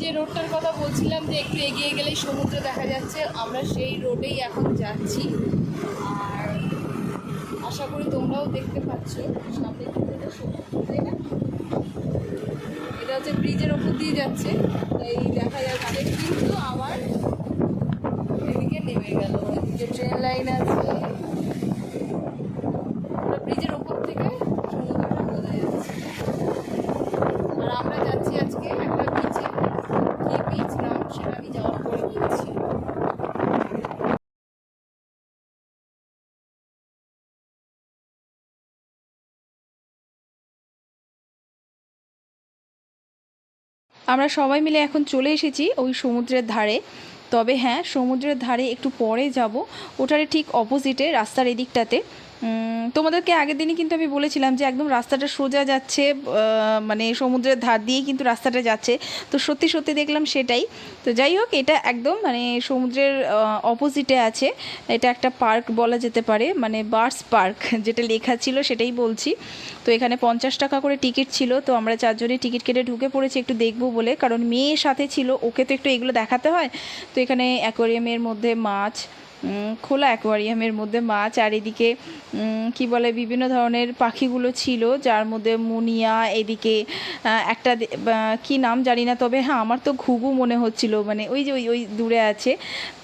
যে রোডটার কথা বলছিলাম যে একটু এগিয়ে গেলেই সমুদ্র দেখা যাচ্ছে আমরা সেই রোডেই এখন যাচ্ছি আর আশা করি তোমরাও দেখতে পাচ্ছ সামনে সমুদ্র, তাই না? এটা হচ্ছে ব্রিজের ওপর দিয়ে যাচ্ছে তাই দেখা যাচ্ছে কিন্তু আবার এদিকে নেমে গেল এদিকে ট্রেন লাইন আছে পুরো ব্রিজের ওপর থেকে সমুদ্রটা বোঝা যাচ্ছে আর আমরা যাচ্ছি আজকে একটা বিচে কি বিচ নাম সেটা আমি যাওয়ার পরে বলছি আমরা সবাই মিলে এখন চলে এসেছি ওই সমুদ্রের ধারে। তবে হ্যাঁ সমুদ্রের ধারে একটু পরে যাব। ওটারে ঠিক অপোজিটে রাস্তার এদিকটাতে। তোমাদেরকে আগের দিনই কিন্তু আমি বলেছিলাম যে একদম রাস্তাটা সোজা যাচ্ছে মানে সমুদ্রের ধার দিয়েই কিন্তু রাস্তাটা যাচ্ছে। তো সত্যি সত্যি দেখলাম সেটাই। তো যাই হোক, এটা একদম মানে সমুদ্রের অপোজিটে আছে। এটা একটা পার্ক বলা যেতে পারে মানে বার্স পার্ক যেটা লেখা ছিল সেটাই বলছি। তো এখানে পঞ্চাশ টাকা করে টিকিট ছিল, তো আমরা চারজনে টিকিট কেটে ঢুকে পড়েছি একটু দেখব বলে, কারণ মেয়ের সাথে ছিল, ওকে তো একটু এগুলো দেখাতে হয়। তো এখানে অ্যাকোরিয়ামের মধ্যে মাছ খোলা অ্যাকোয়ারিয়ামের মধ্যে মাছ আর এদিকে উম, কি বলে বিভিন্ন ধরনের পাখিগুলো ছিল যার মধ্যে মুনিয়া এদিকে একটা কি নাম জানি না তবে হ্যাঁ আমার তো ঘুঘু মনে হচ্ছিল মানে ওই যে ওই ওই দূরে আছে।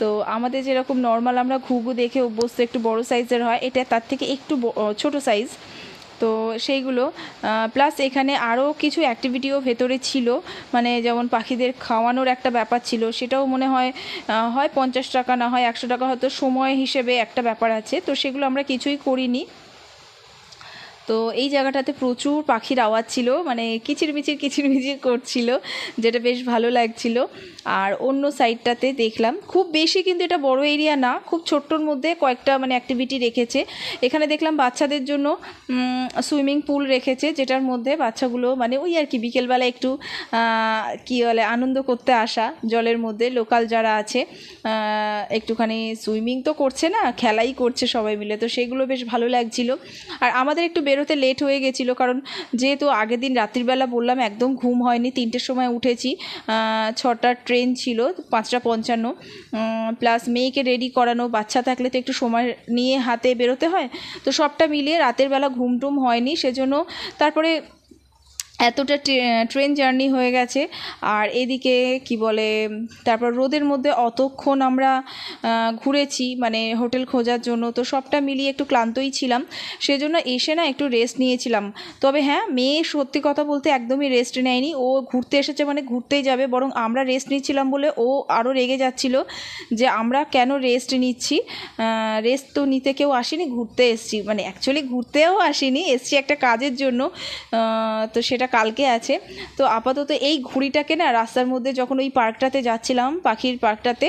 তো আমাদের যেরকম নর্মাল আমরা ঘুঘু দেখে অভ্যস্ত একটু বড় সাইজের হয় এটা তার থেকে একটু ছোট সাইজ তো সেইগুলো প্লাস এখানে আরও কিছু অ্যাক্টিভিটিও ভেতরে ছিল। মানে যেমন পাখিদের খাওয়ানোর একটা ব্যাপার ছিল, সেটাও মনে হয় হয় পঞ্চাশ টাকা না হয় একশো টাকা হয়তো সময় হিসেবে একটা ব্যাপার আছে। তো সেগুলো আমরা কিছুই করিনি। তো এই জায়গাটাতে প্রচুর পাখির আওয়াজ ছিল মানে কিচিরমিচির কিচিরমিচির করছিল, যেটা বেশ ভালো লাগছিল। আর অন্য সাইডটাতে দেখলাম, খুব বেশি কিন্তু এটা বড় এরিয়া না, খুব ছোট্টর মধ্যে কয়েকটা মানে অ্যাক্টিভিটি রেখেছে। এখানে দেখলাম বাচ্চাদের জন্য সুইমিং পুল রেখেছে, যেটার মধ্যে বাচ্চাগুলো মানে ওই আর কি বিকেলবেলা একটু কি বলে, আনন্দ করতে আসা, জলের মধ্যে লোকাল যারা আছে একটুখানি সুইমিং তো করছে না, খেলাই করছে সবাই মিলে, তো সেগুলো বেশ ভালো লাগছিল। আর আমাদের একটু বেরোতে লেট হয়ে গেছিল। কারণ যেহেতু আগের দিন রাত্রিবেলা বললাম, একদম ঘুম হয়নি, তিনটের সময় উঠেছি। ছটা ছটার ট্রেন ছিল, পাঁচটা পঞ্চান্ন। প্লাস মেয়েকে রেডি করানো, বাচ্চা থাকলে তো একটু সময় নিয়ে হাতে বেরোতে হয়। তো সবটা মিলিয়ে রাতের বেলা ঘুম টুম হয়নি, সেজন্য তারপরে এতটা ট্রেন জার্নি হয়ে গেছে। আর এদিকে কি বলে, তারপর রোদের মধ্যে অতক্ষণ আমরা ঘুরেছি মানে হোটেল খোঁজার জন্য। তো সবটা মিলিয়ে একটু ক্লান্তই ছিলাম। সেজন্য এসে না একটু রেস্ট নিয়েছিলাম। তবে হ্যাঁ মেয়ে সত্যি কথা বলতে একদমই রেস্ট নেয়নি। ও ঘুরতে এসেছে মানে ঘুরতেই যাবে। বরং আমরা রেস্ট নিচ্ছিলাম বলে ও আরও রেগে যাচ্ছিল যে আমরা কেন রেস্ট নিচ্ছি। রেস্ট তো নিতে কেউ আসেনি, ঘুরতে এসছি। মানে অ্যাকচুয়ালি ঘুরতেও আসিনি, এসছি একটা কাজের জন্য। তো সেটা কালকে আছে। তো আপাতত এই ঘুড়িটাকে না রাস্তার মধ্যে যখন ওই পার্কটাতে যাচ্ছিলাম, পাখির পার্কটাতে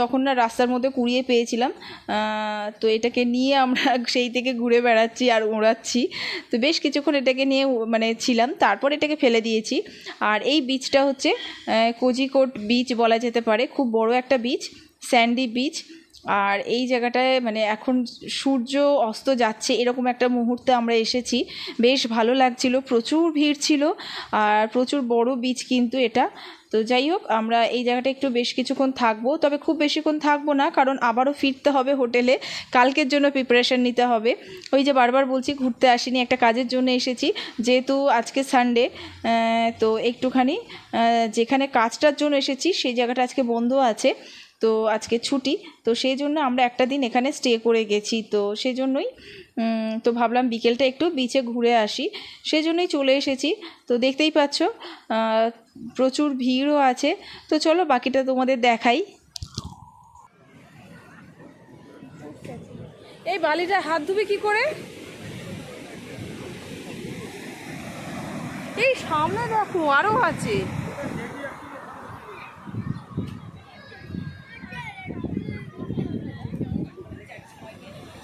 তখন না রাস্তার মধ্যে কুড়িয়ে পেয়েছিলাম। তো এটাকে নিয়ে আমরা সেই থেকে ঘুরে বেড়াচ্ছি আর উড়াচ্ছি। তো বেশ কিছুক্ষণ এটাকে নিয়ে মানে ছিলাম। তারপর এটাকে ফেলে দিয়েছি। আর এই বীচটা হচ্ছে কোজিকোট বিচ বলা যেতে পারে। খুব বড় একটা বিচ স্যান্ডি বিচ আর এই জায়গাটায় মানে এখন সূর্য অস্ত যাচ্ছে এরকম একটা মুহূর্তে আমরা এসেছি। বেশ ভালো লাগছিল, প্রচুর ভিড় ছিল আর প্রচুর বড় বিচ কিন্তু এটা। তো যাই হোক, আমরা এই জায়গাটা একটু বেশ কিছুক্ষণ থাকব, তবে খুব বেশিক্ষণ থাকব না, কারণ আবারও ফিরতে হবে হোটেলে। কালকের জন্য প্রিপারেশন নিতে হবে। ওই যে বারবার বলছি, ঘুরতে আসিনি, একটা কাজের জন্য এসেছি। যেহেতু আজকে সানডে তো একটুখানি যেখানে কাজটার জন্য এসেছি, সেই জায়গাটা আজকে বন্ধ আছে। তো আজকে ছুটি, তো সেই জন্য আমরা একটা দিন এখানে স্টে করে গেছি। তো সেই জন্যই তো ভাবলাম বিকেলটা একটু বিচে ঘুরে আসি। সেই জন্যই চলে এসেছি। তো দেখতেই পাচ্ছ প্রচুর ভিড়ও আছে। তো চলো বাকিটা তোমাদের দেখাই। এই বালিটা হাত ধুবে কি করে? এই সামনে দেখো, আরও আছে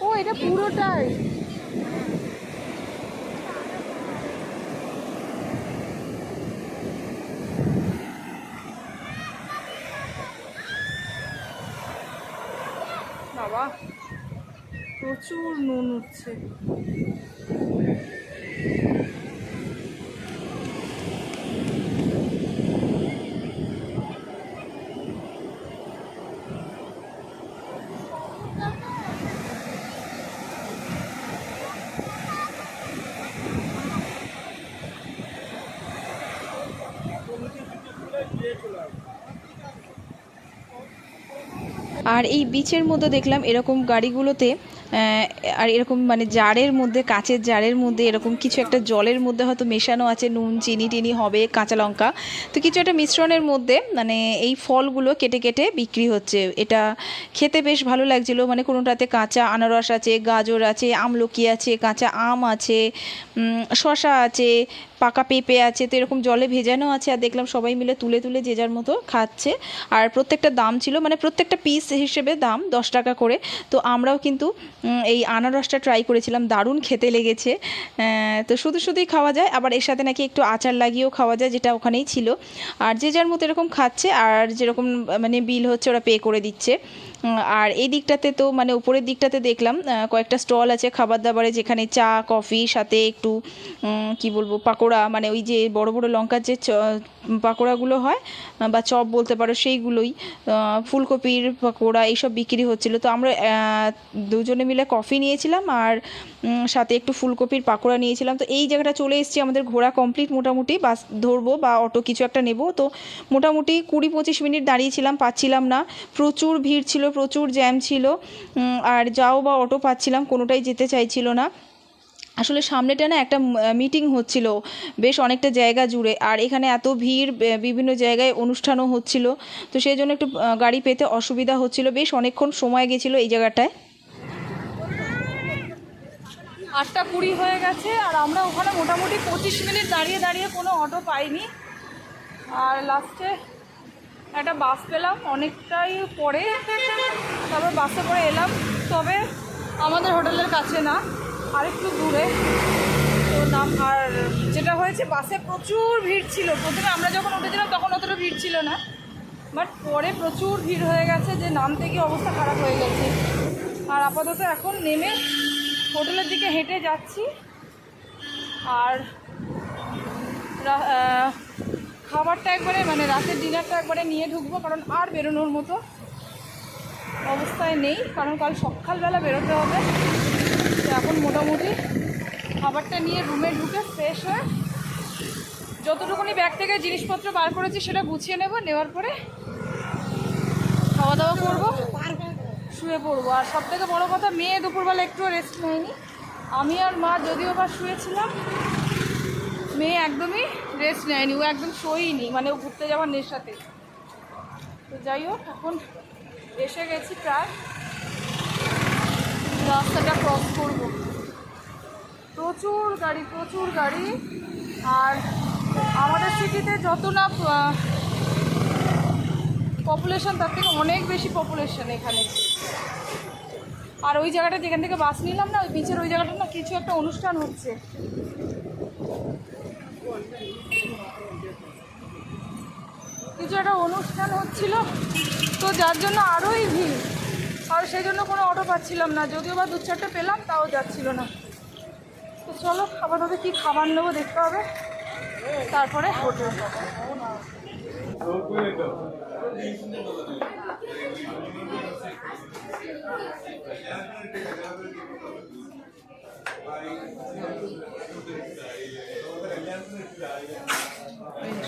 ও পুরোটাই বাবা প্রচুর নুন উঠছে। আর এই বিচের মধ্যে দেখলাম এরকম গাড়িগুলোতে আর এরকম মানে জারের মধ্যে, কাচের জারের মধ্যে এরকম কিছু একটা জলের মধ্যে হয়তো মেশানো আছে, নুন, চিনি টিনি হবে, কাঁচা লঙ্কা। তো কিছু একটা মিশ্রণের মধ্যে মানে এই ফলগুলো কেটে কেটে বিক্রি হচ্ছে। এটা খেতে বেশ ভালো লাগছিল। মানে কোনোটাতে কাঁচা আনারস আছে, গাজর আছে, আমলকি আছে, কাঁচা আম আছে শশা আছে, পাকা পেঁপে আছে, তো এরকম জলে ভেজানো আছে। আর দেখলাম সবাই মিলে তুলে তুলে যে যার মতো খাচ্ছে। আর প্রত্যেকটা দাম ছিল মানে প্রত্যেকটা পিস হিসেবে দাম দশ টাকা করে। তো আমরাও কিন্তু এই আনারসটা ট্রাই করেছিলাম, দারুণ খেতে লেগেছে। তো শুধু শুধুই খাওয়া যায়, আবার এর সাথে নাকি একটু আচার লাগিয়েও খাওয়া যায়, যেটা ওখানেই ছিল। আর যে যার মতো এরকম খাচ্ছে, আর যেরকম মানে বিল হচ্ছে, ওরা পে করে দিচ্ছে। আর এই দিকটাতে তো মানে উপরের দিকটাতে দেখলাম কয়েকটা স্টল আছে খাবার দাবারে যেখানে চা, কফি, সাথে একটু কি বলব, পাকোড়া মানে ওই যে বড় বড় লঙ্কার যে পাকোড়াগুলো হয় বা চপ বলতে পারো, সেইগুলোই ফুলকপির পাকোড়া এইসব বিক্রি হচ্ছিল। তো আমরা দুজনে মিলে কফি নিয়েছিলাম, আর সাথে একটু ফুলকপির পাকোড়া নিয়েছিলাম। তো এই জায়গাটা চলে এসেছি আমাদের ঘোরা কমপ্লিট মোটামুটি। বাস ধরবো বা অটো কিছু একটা নেব। তো মোটামুটি কুড়ি পঁচিশ মিনিট দাঁড়িয়েছিলাম, পাচ্ছিলাম না। প্রচুর ভিড় ছিল, প্রচুর জ্যাম ছিল। আর যাও বা অটো পাচ্ছিলাম, কোনোটাই যেতে চাইছিল না। আসলে সামনেটা না একটা মিটিং হচ্ছিল, বেশ অনেকটা জায়গা জুড়ে। আর এখানে এত ভিড় বিভিন্ন জায়গায় অনুষ্ঠানও হচ্ছিল। তো সেই জন্য একটু গাড়ি পেতে অসুবিধা হচ্ছিল। বেশ অনেকক্ষণ সময় গেছিল এই জায়গাটায়। আটটা কুড়ি হয়ে গেছে আর আমরা ওখানে মোটামুটি পঁচিশ মিনিট দাঁড়িয়ে দাঁড়িয়ে কোনো অটো পাইনি। আর লাস্টে একটা বাস পেলাম, অনেকটাই পরে তারপর বাসে করে এলাম। তবে আমাদের হোটেলের কাছে না, আরেকটু দূরে। তো নাম, আর যেটা হয়েছে, বাসে প্রচুর ভিড় ছিল। প্রথমে আমরা যখন উঠেছিলাম, তখন অতটা ভিড় ছিল না। বাট পরে প্রচুর ভিড় হয়ে গেছে যে নামতে গিয়ে অবস্থা খারাপ হয়ে গেছে। আর আপাতত এখন নেমে হোটেলের দিকে হেঁটে যাচ্ছি। আর খাবারটা একবারে মানে রাতের ডিনারটা একবারে নিয়ে ঢুকবো, কারণ আর বেরোনোর মতো অবস্থায় নেই, কারণ কাল সকালবেলা বেরোতে হবে। এখন মোটামুটি খাবারটা নিয়ে রুমে ঢুকে ফ্রেশ হয়ে যতটুকুনি ব্যাগ থেকে জিনিসপত্র বার করেছি সেটা গুছিয়ে নেব, নেওয়ার পরে খাওয়া দাওয়া করব। শুয়ে পড়ব। আর সব থেকে বড়ো কথা, মেয়ে দুপুরবেলা একটুও রেস্ট নেয়নি। আমি আর মা যদিও বা শুয়েছিলাম, মেয়ে একদমই রেস্ট নেয়নি, ও একদম শোয়নি মানে ও ঘুরতে যাওয়ার নেশাতে। তো যাই হোক, এখন এসে গেছি প্রায়। রাস্তাটা ক্রস করব। প্রচুর গাড়ি প্রচুর গাড়ি। আর আমাদের সিটিতে যত না পপুলেশন তার থেকে অনেক বেশি পপুলেশন এখানে। আর ওই জায়গাটা যেখান থেকে বাস নিলাম না, ওই বিচের ওই জায়গাটা না কিছু একটা অনুষ্ঠান হচ্ছে। কিছু একটা অনুষ্ঠান হচ্ছিল, তো যার জন্য আরোই ভিড়। আর সেই জন্য কোনো অটো পাচ্ছিলাম না, যদিও বা দু চারটে পেলাম, তাও যাচ্ছিল না। তো চলো খাবার আপাতত কী খাবার নেব দেখতে হবে। তারপরে হোটেল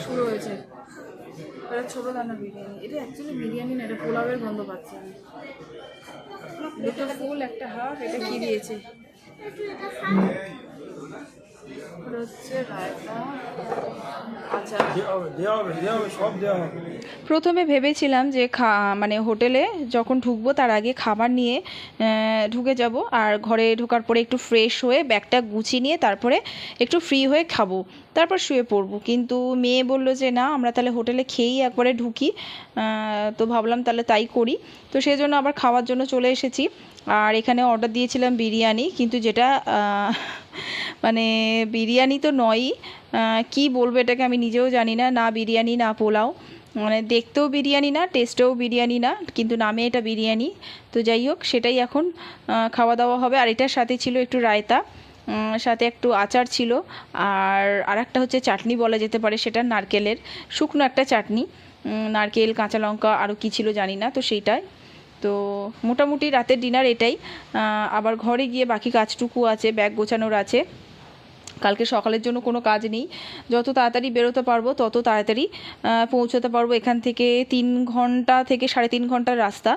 শুরু হয়েছে। এটা ছোটো দানা বিরিয়ানি। এটা অ্যাকচুয়ালি বিরিয়ানি না, এটা পোলাওয়ের গন্ধ পাচ্ছি দুটো ফুল, একটা হাফ এটা কি দিয়েছে? হচ্ছে রায়তা আচ্ছা দেওয়া হবে দেওয়া হবে, সব দেওয়া হবে। প্রথমে ভেবেছিলাম যে খা মানে হোটেলে যখন ঢুকবো তার আগে খাবার নিয়ে ঢুকে যাব। আর ঘরে ঢোকার পরে একটু ফ্রেশ হয়ে ব্যাগটা গুছিয়ে নিয়ে তারপরে একটু ফ্রি হয়ে খাব। তারপর শুয়ে পড়ব। কিন্তু মেয়ে বলল যে, না, আমরা তাহলে হোটেলে খেয়েই একবারে ঢুকি। তো ভাবলাম তাহলে তাই করি। তো সেই জন্য আবার খাওয়ার জন্য চলে এসেছি। আর এখানে অর্ডার দিয়েছিলাম বিরিয়ানি। কিন্তু যেটা মানে বিরিয়ানি তো নয়ই কি বলব এটাকে আমি নিজেও জানি না। না বিরিয়ানি, না পোলাও। মানে দেখতেও বিরিয়ানি না টেস্টেও বিরিয়ানি না, কিন্তু নামে এটা বিরিয়ানি। তো যাই হোক, সেটাই এখন খাওয়া দাওয়া হবে। আর এটার সাথে ছিল একটু রায়তা সাথে একটু আচার ছিল। আর আরেকটা হচ্ছে চাটনি বলা যেতে পারে, সেটা নারকেলের। শুকনো একটা চাটনি নারকেল, কাঁচা লঙ্কা আরও কী ছিল জানি না, তো সেইটাই। তো মোটামুটি রাতের ডিনার এটাই। আবার ঘরে গিয়ে বাকি কাজটুকু আছে, ব্যাগ গোছানোর আছে। কালকে সকালের জন্য কোনো কাজ নেই। যত তাড়াতাড়ি বেরোতে পারব, তত তাড়াতাড়ি পৌঁছতে পারব। এখান থেকে তিন ঘণ্টা থেকে সাড়ে তিন ঘণ্টার রাস্তা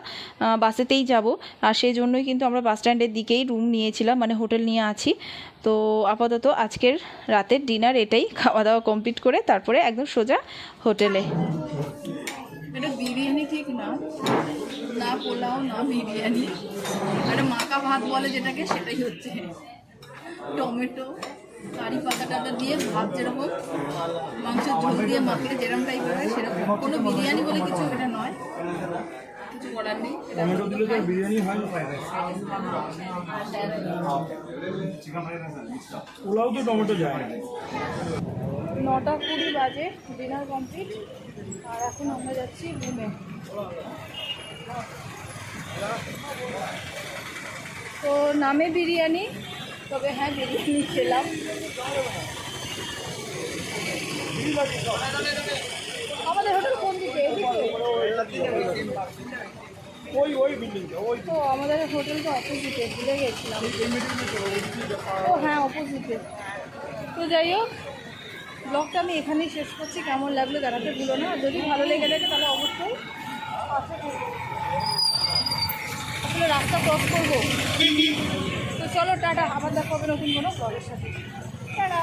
বাসেতেই যাব। আর সেই জন্যই কিন্তু আমরা বাস স্ট্যান্ডের দিকেই রুম নিয়েছিলাম মানে হোটেল নিয়ে আছি। তো আপাতত আজকের রাতের ডিনার এটাই খাওয়া দাওয়া কমপ্লিট করে তারপরে একদম সোজা হোটেলে। বিরিয়ানি ঠিক না। না পোলাও, না বিরিয়ানি। মাকা ভাত বলে যেটাকে, সেটাই হচ্ছে। টমেটো। কারি পাতা টাতা দিয়ে ভাত যেরকম মাংসের ঝোল দিয়ে মাখলে যেরকম টাইপের হয় সেরকম। কোনো বিরিয়ানি বলে কিছু এটা নয়। কিছু করার নেই। এটা টমেটো দিলে তো বিরিয়ানি হয় পোলাও তো টমেটো যায় নটা কুড়ি বাজে ডিনার কমপ্লিট আর এখন আমরা যাচ্ছি রুমে তো নামে বিরিয়ানি তবে হ্যাঁ বিরিয়ানি খেলাম। আমাদের হোটেল কোন দিকে? ওই ওই বিল্ডিংটা ওই তো আমাদের হোটেলটা অপোজিটে ভুলে গেছিলাম। ও হ্যাঁ অপোজিটে তো যাই হোক ব্লগটা আমি এখানেই শেষ করছি। কেমন লাগল জানাতে ভুলো না। যদি ভালো লেগে থাকে তাহলে অবশ্যই আসলে রাস্তা ক্রস করব। তো চলো টাটা। আবার দেখা হবে নতুন কোনো ব্লগের সাথে। টাটা।